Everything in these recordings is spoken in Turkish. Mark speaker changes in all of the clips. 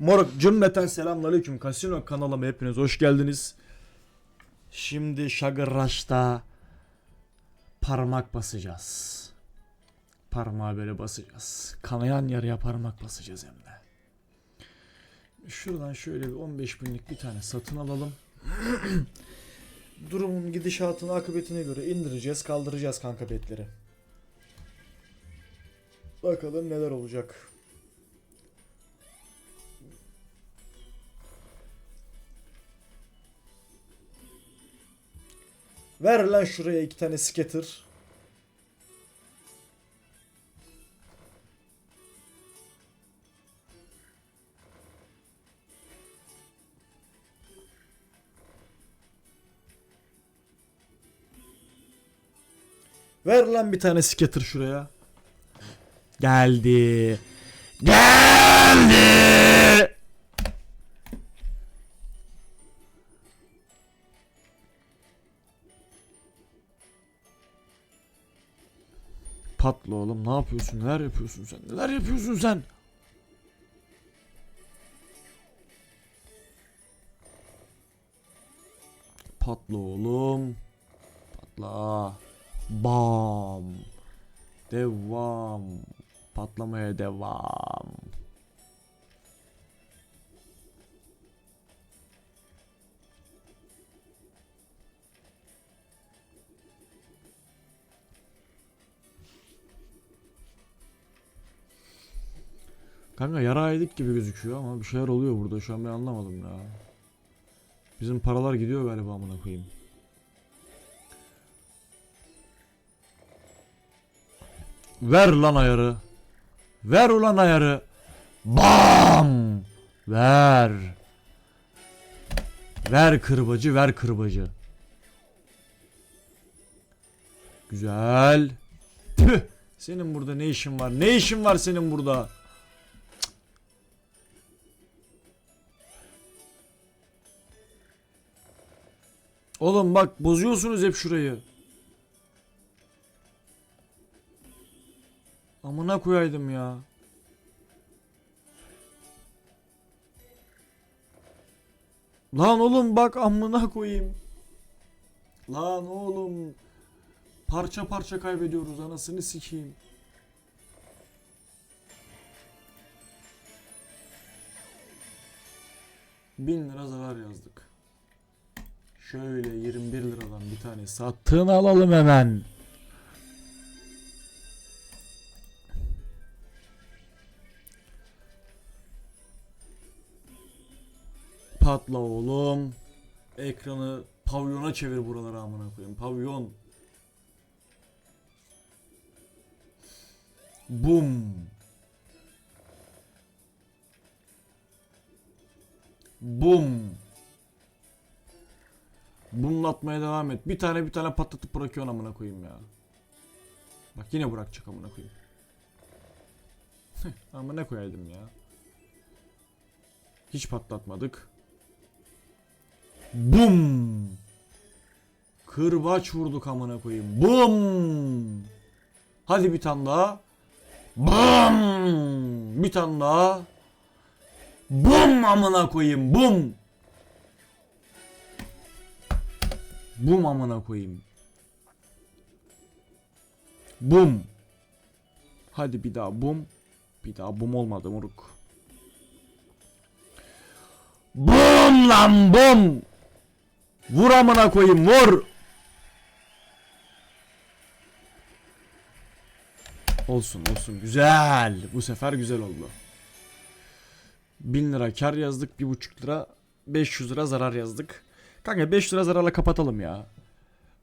Speaker 1: Moruk cümleten selamünaleyküm. Kasino kanalıma hepiniz hoş geldiniz. Şimdi Rush'ta parmak basacağız. Parmağı böyle basacağız. Kanayan yarıya parmak basacağız hem de. Şuradan şöyle bir 15 binlik bir tane satın alalım. Durumun gidişatını akıbetine göre indireceğiz kaldıracağız kanka betleri. Bakalım neler olacak. Ver lan şuraya iki tane scatter. Ver lan bir tane scatter şuraya. Geldi. Geldi. Patla oğlum ne yapıyorsun? Neler yapıyorsun sen? Neler yapıyorsun sen? Patla oğlum. Patla. Bam. Devam. Patlamaya devam. Kanka yara yedik gibi gözüküyor ama bir şeyler oluyor burada şu an ben anlamadım ya. Bizim paralar gidiyor galiba amına koyayım. Ver lan ayarı. Ver ulan ayarı. Bam! Ver. Ver kırbacı, ver kırbacı. Güzel. Tüh! Senin burada ne işin var? Ne işin var senin burada? Oğlum bak bozuyorsunuz hep şurayı. Amına koyaydım ya. Lan oğlum bak amına koyayım. Lan oğlum. Parça parça kaybediyoruz anasını sikeyim. Bin lira zarar yazdık. Şöyle 21 liradan bir tane satın alalım hemen. Patla oğlum. Ekranı pavyona çevir buraları amına koyayım. Pavyon. Bum. Bum. Bumlatmaya devam et. Bir tane bir tane patlatıp bırakıyorsun amına koyayım ya. Bak yine bırakacak amına koyayım. Ama ne koyaydım ya. Hiç patlatmadık. Bum. Kırbaç vurduk amına koyayım. Bum. Hadi bir tane daha. Bum. Bir tane daha. Bum amına koyayım. Bum. Bum amına koyayım. Bum. Hadi bir daha bum. Bir daha bum olmadı moruk. Bum lan bum. Vur amına koyayım vur. Olsun olsun güzel. Bu sefer güzel oldu. 1000 lira kar yazdık. 1,5 lira 500 lira zarar yazdık. Kanka 5 lira zararla kapatalım ya.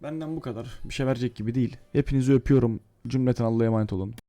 Speaker 1: Benden bu kadar. Bir şey verecek gibi değil. Hepinizi öpüyorum. Cümleten Allah'a emanet olun.